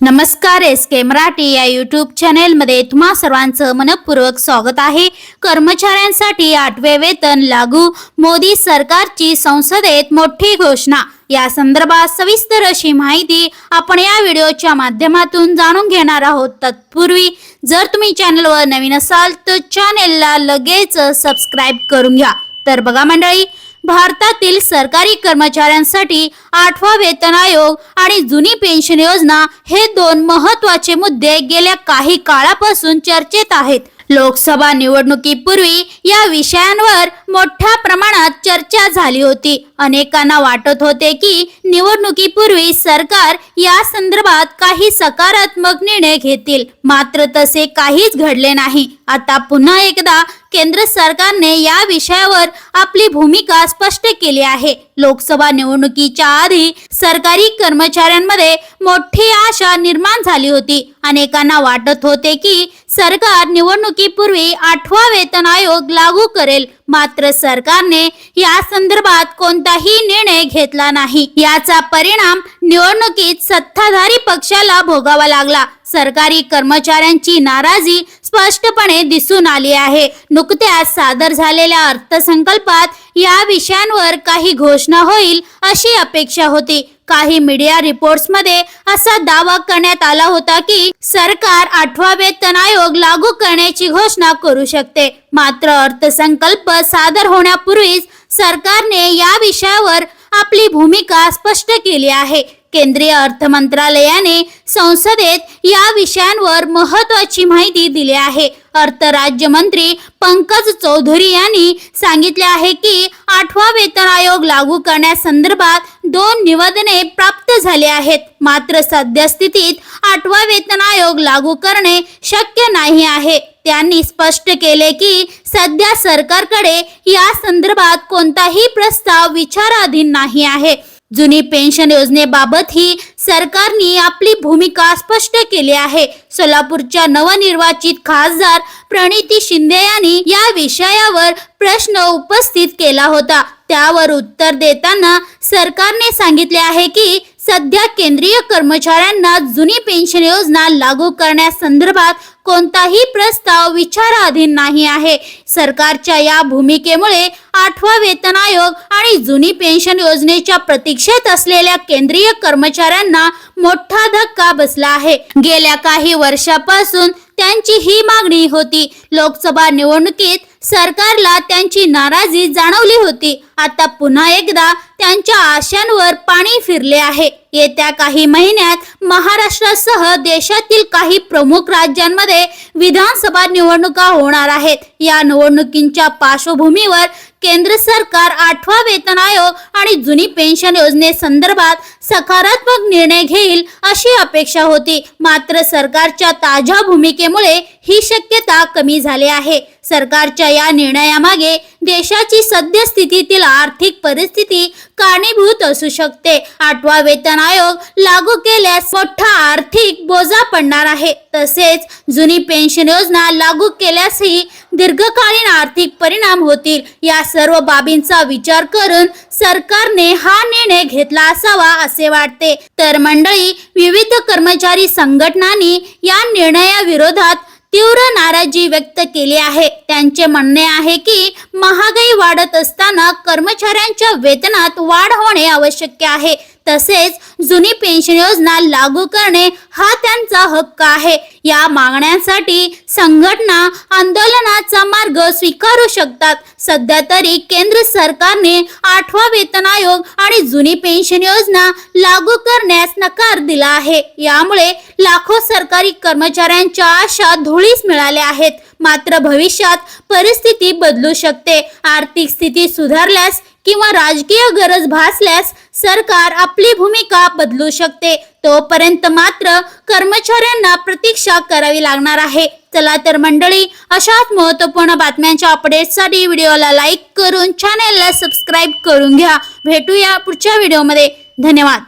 नमस्कार एस के मराठी या युट्यूब चॅनेलमध्ये तुम्हा सर्वांचं मनपूर्वक स्वागत आहे. कर्मचाऱ्यांसाठी आठवे वेतन लागू मोदी सरकारची संसदेत मोठी घोषणा. या संदर्भात सविस्तर अशी माहिती आपण या व्हिडिओच्या माध्यमातून जाणून घेणार आहोत. तत्पूर्वी जर तुम्ही चॅनलवर नवीन असाल तर चॅनेलला लगेच सबस्क्राईब करून घ्या. तर बघा मंडळी भारतातील सरकारी कर्मचाऱ्यांसाठी आठवा वेतन आयोग आणि जुनी पेन्शन योजना हे दोन महत्त्वाचे मुद्दे गेल्या काही काळापासून चर्चेत आहेत. लोकसभा निवडणुकीपूर्वी या विषयांवर मोठ्या प्रमाणात चर्चा झाली होती. अनेकांना वाटत होते की निवडणुकीपूर्वी सरकार या संदर्भात काही सकारात्मक निर्णय घेतील. मात्र तसे काहीच घडले नाही. आता पुन्हा एकदा केंद्र सरकारने या विषयावर आपली भूमिका स्पष्ट केली आहे. लोकसभा निवडणुकीच्या आधी सरकारी कर्मचाऱ्यांमध्ये मोठी आशा निर्माण झाली होती. अनेकांना वाटत होते की सरकार निवडणुकीपूर्वी आठवा वेतन आयोग लागू करेल. मात्र सरकारने या संदर्भात कोणताही निर्णय घेतला नाही. याचा परिणाम निवडणुकीत सत्ताधारी पक्षाला भोगावा लागला. सरकारी कर्मचाऱ्यांची नाराजी स्पष्टपणे दिसून आली आहे. नुकत्याच सादर झालेल्या अर्थसंकल्पात या विषयांवर काही घोषणा होईल अशी अपेक्षा होती. काही मीडिया रिपोर्ट्समध्ये असा दावा करण्यात आला होता की सरकार आठवा वेतन आयोग लागू करण्याची घोषणा करू शकते. मात्र अर्थसंकल्प सादर होण्यापूर्वीच सरकारने या विषयावर आपली भूमिका स्पष्ट केली आहे. केंद्रीय अर्थ मंत्रालयाने संसदेत या विषयांवर महत्वाची माहिती दिली आहे. अर्थ राज्यमंत्री पंकज चौधरी यांनी सांगितले आहे की आठवा वेतन आयोग लागू करण्यासंदर्भात दोन निवेदने प्राप्त झाली आहेत. मात्र सद्यस्थितीत आठवा वेतन आयोग लागू करणे शक्य नाही आहे. त्यांनी स्पष्ट केले की सध्या सरकारकडे या संदर्भात कोणताही प्रस्ताव विचाराधीन नाही आहे. जुनी पेन्शन योजनेबाबत ही सरकारने आपली भूमिका स्पष्ट केली आहे. सोलापूरच्या नवनिर्वाचित खासदार प्रणिती शिंदे यांनी या विषयावर प्रश्न उपस्थित केला होता. त्यावर उत्तर देताना सरकारने सांगितले आहे की सध्या केंद्रीय कर्मचाऱ्यांना जुनी पेन्शन योजना लागू करण्यासंदर्भात कोणताही प्रस्ताव विचाराधीन नाही आहे. सरकारच्या या भूमिकेमुळे आठवा वेतन आयोग आणि जुनी पेन्शन योजनेच्या प्रतीक्षेत असलेल्या केंद्रीय कर्मचाऱ्यांना मोठा धक्का बसला आहे. गेल्या काही वर्षापासून त्यांची ही मागणी होती. लोकसभा निवडणुकीत सरकारला त्यांची नाराजी जाणवली होती. आता पुन्हा एकदा त्यांच्या आशांवर पाणी फिरले आहे. येत्या काही महिन्यात महाराष्ट्रासह देशातील काही प्रमुख राज्यांमध्ये विधानसभा निवडणुका होणार आहेत. या निवडणुकींच्या पार्श्वभूमीवर केंद्र सरकार आठवा वेतन आयोग आणि जुनी पेन्शन योजनेसंदर्भात सकारात्मक निर्णय घेईल अशी अपेक्षा होती. मात्र सरकारच्या ताज्या भूमिकेमुळे ही शक्यता कमी झाली आहे. सरकारच्या या निर्णयामागे देशाची सद्यस्थितीतील आर्थिक परिस्थिती कारणीभूत असू शकते. आठवा वेतन आयोग लागू केल्यास मोठा आर्थिक बोजा पडणार आहे. तसेच जुनी पेन्शन योजना लागू केल्यासही दीर्घकालीन आर्थिक परिणाम होतील. या सर्व बाबींचा विचार करून सरकारने हा निर्णय घेतला असावा असे वाटते. तर मंडळी विविध कर्मचारी संघटनांनी या निर्णयाविरोधात तीव्र नाराजी व्यक्त केली आहे. त्यांचे म्हणणे आहे की महागाई वाढत असताना कर्मचाऱ्यांच्या वेतनात वाढ होणे आवश्यक आहे. तसेच जुनी पेन्शन योजना लागू करणे हा त्यांचा हक्क आहे. या मागण्यांसाठी संघटना आंदोलनाचा मार्ग स्वीकारू शकतात. सध्या तरी केंद्र सरकारने आठवा वेतन आयोग आणि जुनी पेन्शन योजना लागू करण्यास नकार दिला आहे. यामुळे लाखो सरकारी कर्मचाऱ्यांच्या आशा धुळीस मिळाल्या आहेत. मात्र भविष्यात परिस्थिती बदलू शकते. आर्थिक स्थिती सुधारल्यास किंवा राजकीय गरज भासल्यास सरकार आपली भूमिका बदलू शकते. तोपर्यंत मात्र कर्मचाऱ्यांना प्रतीक्षा करावी लागणार आहे. चला तर मंडळी अशाच महत्त्वपूर्ण बातम्यांच्या अपडेटसाठी व्हिडिओला लाईक करून चॅनेलला सबस्क्राईब करून घ्या. भेटूया पुढच्या व्हिडिओमध्ये धन्यवाद.